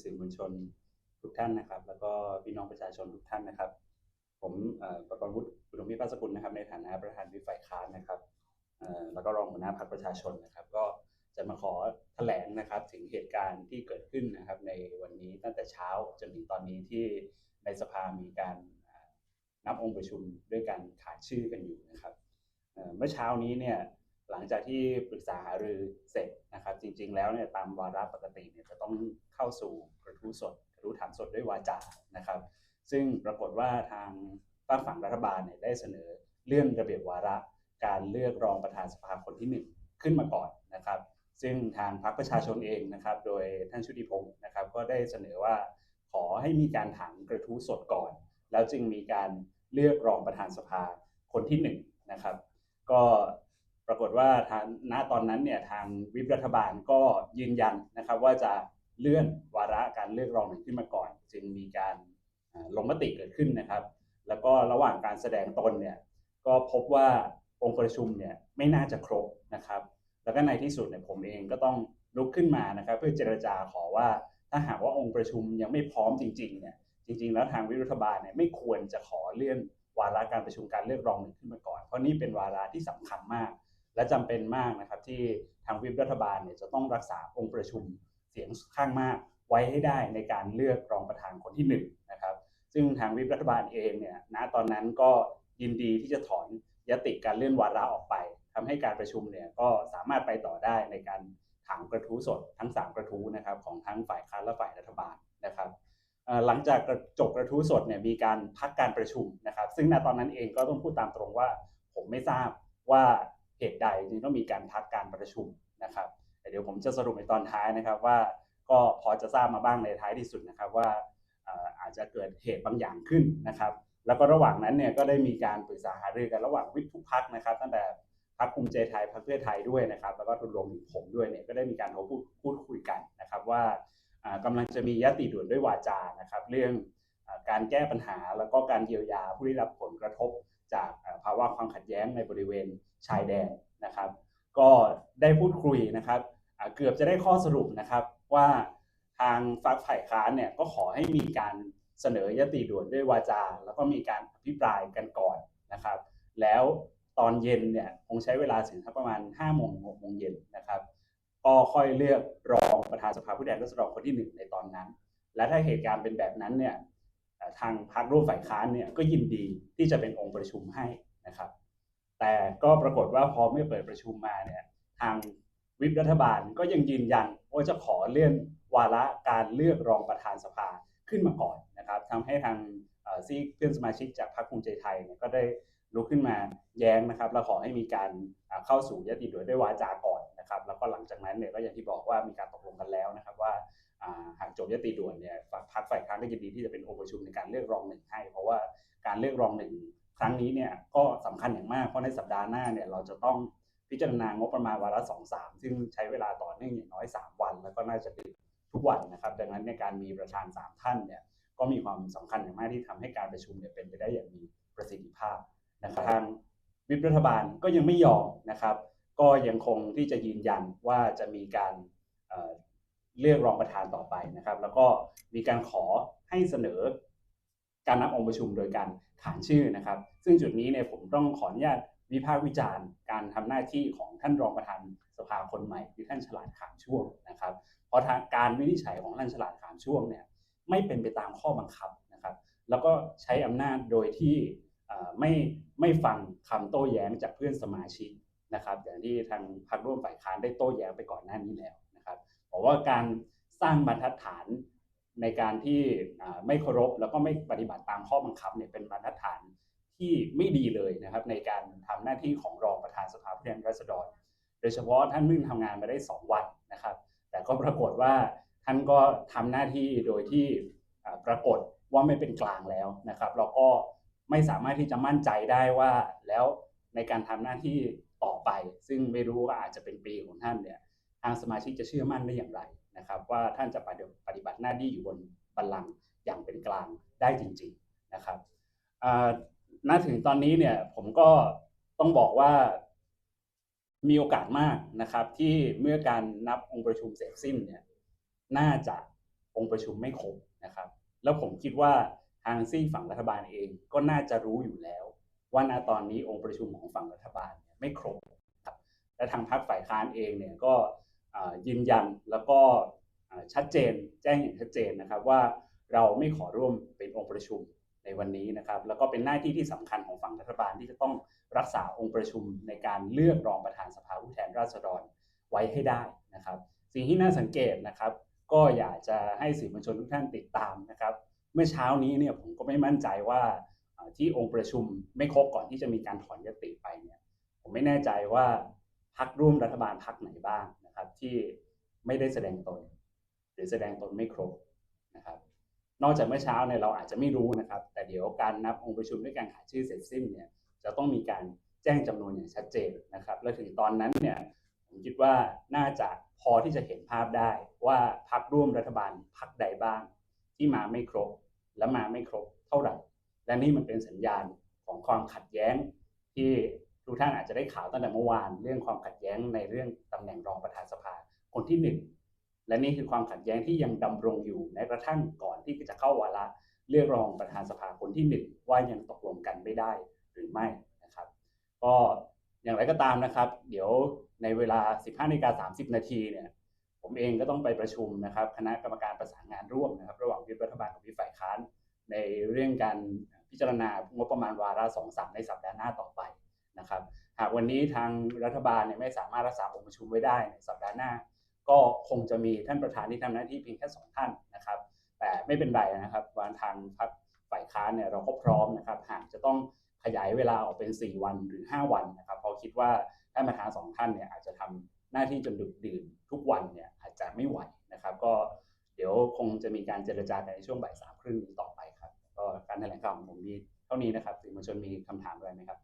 สื่อมวลชนทุกท่านนะครับ แล้วก็พี่น้องประชาชนทุกท่านนะครับ ผมประกรณ์วุฒิอุดมพิพัฒน์สกุลนะครับ ในฐานะประธานวิฝ่ายค้านนะครับแล้วก็รองหัวหน้าพรรคประชาชนนะครับ ก็จะมาขอแถลงนะครับถึงเหตุการณ์ที่เกิดขึ้นนะครับ ในวันนี้ตั้งแต่เช้าจนถึงตอนนี้ที่ในสภามีการนับองค์ประชุมด้วยการขานชื่อกันอยู่นะครับเมื่อเช้านี้เนี่ย ลังจากที่ปรึกษาหารือเสร็จนะครับ จริง ๆ แล้วเนี่ยตามวาระปกติเนี่ยจะต้องเข้าสู่กระทู้สดกระทู้ถามสดด้วยวาจานะครับ ซึ่งปรากฏว่าทางฝากฝั่งรัฐบาลเนี่ยได้เสนอเลื่อนระเบียบวาระการเลือกรองประธานสภาคนที่หนึ่งขึ้นมาก่อนนะครับ ซึ่งทางพรรคประชาชนเองนะครับ โดยท่านชุติพงศ์นะครับ ก็ได้เสนอว่าขอให้มีการถามกระทู้สดก่อน แล้วจึงมีการเลือกรองประธานสภาคนที่หนึ่งนะครับ ก็ ปรากฏว่าทางณตอนนั้นเนี่ยทางวิปรัฐบาลก็ยืนยันนะครับว่าจะเลื่อนวาระการเลือกรองหนึ่งขึ้นมาก่อน จึงมีการลงมติเกิดขึ้นนะครับ แล้วก็ระหว่างการแสดงตนเนี่ยก็พบว่าองค์ประชุมเนี่ยไม่น่าจะครบนะครับ แล้วก็ในที่สุดเนี่ยผมเองก็ต้องลุกขึ้นมานะครับ เพื่อเจรจาขอว่าถ้าหากว่าองค์ประชุมยังไม่พร้อมจริงๆเนี่ยจริง ๆ แล้วทางวิรัฐบาลเนี่ยไม่ควรจะขอเลื่อนวาระการประชุมการเลือกรองหนึ่งขึ้นมาก่อน เพราะนี่เป็นวาระที่สำคัญมาก และจำเป็นมากนะครับที่ทางวิปรัฐบาลเนี่ยจะต้องรักษาองค์ประชุมเสียงข้างมากไว้ให้ได้ในการเลือกรองประธานคนที่หนึ่งนะครับ ซึ่งทางวิปรัฐบาลเองเนี่ยณตอนนั้นก็ยินดีที่จะถอนยติการเลื่อนวาระออกไปทำให้การประชุมเนี่ยก็สามารถไปต่อได้ในการถามกระทู้สดทั้ง 3 กระทู้นะครับของทั้งฝ่ายค้านและฝ่ายรัฐบาลนะครับหลังจากจบกระทู้สดเนี่ยมีการพักการประชุมนะครับ ซึ่งณตอนนั้นเองก็ต้องพูดตามตรงว่า ผมไม่ทราบว่า เหตุใดจึงต้องมีการพักการประชุมนะครับแต่เดี๋ยวผมจะสรุปในตอนท้ายนะครับว่าก็พอจะทราบมาบ้างในท้ายที่สุดนะครับว่าอาจจะเกิดเหตุบางอย่างขึ้นนะครับ แล้วก็ระหว่างนั้นเนี่ยก็ได้มีการปรึกษาหารือกันระหว่างวิทุกพักนะครับ ตั้งแต่พักภูมิใจไทยพักเพื่อไทยด้วยนะครับ แล้วก็รวมถึงผมด้วยเนี่ยก็ได้มีการโทรพูดพูดคุยกันนะครับ ว่าอ่ากำลังจะมียติด่วนด้วยวาจานะครับ เรื่องการแก้ปัญหาแล้วก็การเยียวยาผู้ได้รับผลกระทบ จากภาวะความขัดแย้งในบริเวณชายแดนนะครับ ก็ได้พูดคุยนะครับเกือบจะได้ข้อสรุปนะครับว่าทางฝักฝ่ายค้านเนี่ยก็ขอให้มีการเสนอยติด่วนด้วยวาจา แล้วก็มีการอภิปรายกันก่อนนะครับ แล้วตอนเย็นเนี่ยคงใช้เวลาถึงสักประมาณ5โมง6โมงเย็นนะครับก็ค่อยเลือกรองประธานสภาผู้แทนราษฎรคนที่หนึ่งในตอนนั้น และถ้าเหตุการณ์เป็นแบบนั้นเนี่ย ทางพรรคร่วมฝ่ายค้านเนี่ยก็ยินดีที่จะเป็นองค์ประชุมให้นะครับ แต่ก็ปรากฏว่าพอไม่เปิดประชุมมาเนี่ยทางวิปรัฐบาลก็ยังยืนยันว่าจะขอเลื่อนวาระการเลือกรองประธานสภาขึ้นมาก่อนนะครับทำให้ทางซีกเพื่อนสมาชิกจากพรรคภูมิใจไทยเนี่ยก็ได้ลุกขึ้นมาแย้งนะครับแล้วขอให้มีการเข้าสู่ยติด่วนด้วยวาจาก่อนนะครับ แล้วก็หลังจากนั้นเนี่ยก็อย่างที่บอกว่ามีการตกลงกันแล้วนะครับว่า หากจบยติด่วนเนี่ยฝั่งพรรคฝ่ายค้านก็ยินดีที่จะเป็นองค์ประชุมในการเลือกรองหนึ่งให้ เพราะว่าการเลือกรองหนึ่งครั้งนี้เนี่ยก็สำคัญอย่างมากเพราะในสัปดาห์หน้าเนี่ยเราจะต้องพิจารณางบประมาณวาระสองสามซึ่งใช้เวลาต่อเนื่องอย่างน้อย 3 วัน แล้วก็น่าจะเป็นทุกวันนะครับ ดังนั้นในการมีประธาน 3 ท่านเนี่ยก็มีความสำคัญอย่างมากที่ทำให้การประชุมเนี่ยเป็นไปได้อย่างมีประสิทธิภาพนะครับทางวิปรัฐบาลก็ยังไม่ยอมนะครับ ก็ยังคงที่จะยืนยันว่าจะมีการ เลือกรองประธานต่อไปนะครับ แล้วก็มีการขอให้เสนอ การนับองค์ประชุมโดยการขานชื่อนะครับ ซึ่งจุดนี้เนี่ยผมต้องขออนุญาตวิพากษ์วิจารณ์การทำหน้าที่ของท่านรองประธานสภาคนใหม่คือท่านฉลาดขามช่วงนะครับ เพราะทางการวินิจฉัยของท่านฉลาดขามช่วงเนี่ยไม่เป็นไปตามข้อบังคับนะครับ แล้วก็ใช้อำนาจโดยที่ไม่ไม่ฟังคำโต้แย้งจากเพื่อนสมาชิกนะครับ อย่างที่ทางพรรคร่วมฝ่ายค้านได้โต้แย้งไปก่อนหน้านี้แล้ว รับอกว่าการสร้างบรรทัดฐานในการที่ไม่เคารพแล้วก็ไม่ปฏิบัติตามข้อบังคับเนี่ยเป็นบรรทัดฐานที่ไม่ดีเลยนะครับ ในการทำหน้าที่ของรองประธานสภาผู้แทนราษฎร โดยเฉพาะท่านเพิ่งทำงานมาได้ 2 วันนะครับ แต่ก็ปรากฏว่าท่านก็ทำหน้าที่โดยที่ปรากฏว่าไม่เป็นกลางแล้วนะครับ เราก็ไม่สามารถที่จะมั่นใจได้ว่าแล้วในการทำหน้าที่ต่อไป ซึ่งไม่รู้ว่าอาจจะเป็นปีของท่านเนี่ย ทางสมาชิกจะเชื่อมั่นได้อย่างไรนะครับ ว่าท่านจะปฏิบัติหน้าที่อยู่บนบัลลังก์อย่างเป็นกลางได้จริง ๆนะครับณถึงตอนนี้เนี่ยผมก็ต้องบอกว่ามีโอกาสมากนะครับ ที่เมื่อการนับองค์ประชุมเสร็จสิ้นเนี่ยน่าจะองค์ประชุมไม่ครบนะครับ แล้วผมคิดว่าทางซีฝั่งรัฐบาลเองก็น่าจะรู้อยู่แล้ว ว่าณตอนนี้องค์ประชุมของฝั่งรัฐบาลไม่ครบครับและทางพรรคฝ่ายค้านเองเนี่ยก็ ยืนยันแล้วก็ชัดเจนแจ้งอย่างชัดเจนนะครับว่าเราไม่ขอร่วมเป็นองค์ประชุมในวันนี้นะครับแล้วก็เป็นหน้าที่ที่สำคัญของฝั่งรัฐบาลที่จะต้องรักษาองค์ประชุมในการเลือกรองประธานสภาผู้แทนราษฎรไว้ให้ได้นะครับ สิ่งที่น่าสังเกตนะครับ ก็อยากจะให้สื่อมวลชนทุกท่านติดตามนะครับ เมื่อเช้านี้เนี่ยผมก็ไม่มั่นใจว่าอ่าที่องค์ประชุมไม่ครบก่อนที่จะมีการถอนยติไปเนี่ยผมไม่แน่ใจว่าพักร่วมรัฐบาลพักไหนบ้าง นะครับที่ไม่ได้แสดงตน หรือแสดงตนไม่ครบนะครับนอกจากเมื่อเช้าเนี่ยเราอาจจะไม่รู้นะครับ แต่เดี๋ยวการนับองค์ประชุมด้วยการขาชื่อเสร็จสิ้นเนี่ยจะต้องมีการแจ้งจำนวนอย่างชัดเจนนะครับ และถึงตอนนั้นเนี่ยผมคิดว่าน่าจะพอที่จะเห็นภาพได้ว่าพักร่วมรัฐบาลพักใดบ้าง ที่มาไม่ครบและมาไม่ครบเท่าไหร่ และนี่มันเป็นสัญญาณของความขัดแย้งที่ ทุกท่านอาจจะได้ข่าวตั้งแต่เมื่อวานเรื่องความขัดแย้งในเรื่องตำแหน่งรองประธานสภาคนที่หนึ่งและนี่คือความขัดแย้งที่ยังดำรงอยู่ในกระทั่งก่อนที่จะเข้าวาระเลือกรองประธานสภาคนที่หนึ่งว่ายังตกลงกันไม่ได้หรือไม่นะครับ ก็อย่างไรก็ตามนะครับ เดี๋ยวในเวลา 15นาฬิกา30 นาทีเนี่ยผมเองก็ต้องไปประชุมนะครับ คณะกรรมการประสานงานร่วมนะครับ ระหว่างวิปรัฐบาลกับวิฝ่ายค้าน ในเรื่องการพิจารณางบประมาณวาระสองสามในสัปดาห์หน้าต่อไป นะครับ หากวันนี้ทางรัฐบาลเนี่ยไม่สามารถรักษาองค์ประชุมไว้ได้ในสัปดาห์หน้า ก็คงจะมีท่านประธานที่ทำหน้าที่เพียงแค่สองท่านนะครับ แต่ไม่เป็นไรนะครับวันทางพรรคฝ่ายค้านเนี่ยเราก็พร้อมนะครับหากจะต้องขยายเวลาออกเป็น 4 วันหรือ 5 วันนะครับเพราะคิดว่าท่านประธานสองท่านเนี่ยอาจจะทำหน้าที่จนดึกดื่นทุกวันเนี่ยอาจจะไม่ไหวนะครับ ก็เดี๋ยวคงจะมีการเจรจาในช่วงบ่ายสามครึ่งต่อไปครับ ก็การแถลงข่าวของผมมีเท่านี้นะครับสื่อมวลชนมีคำถามอะไรไหมครับ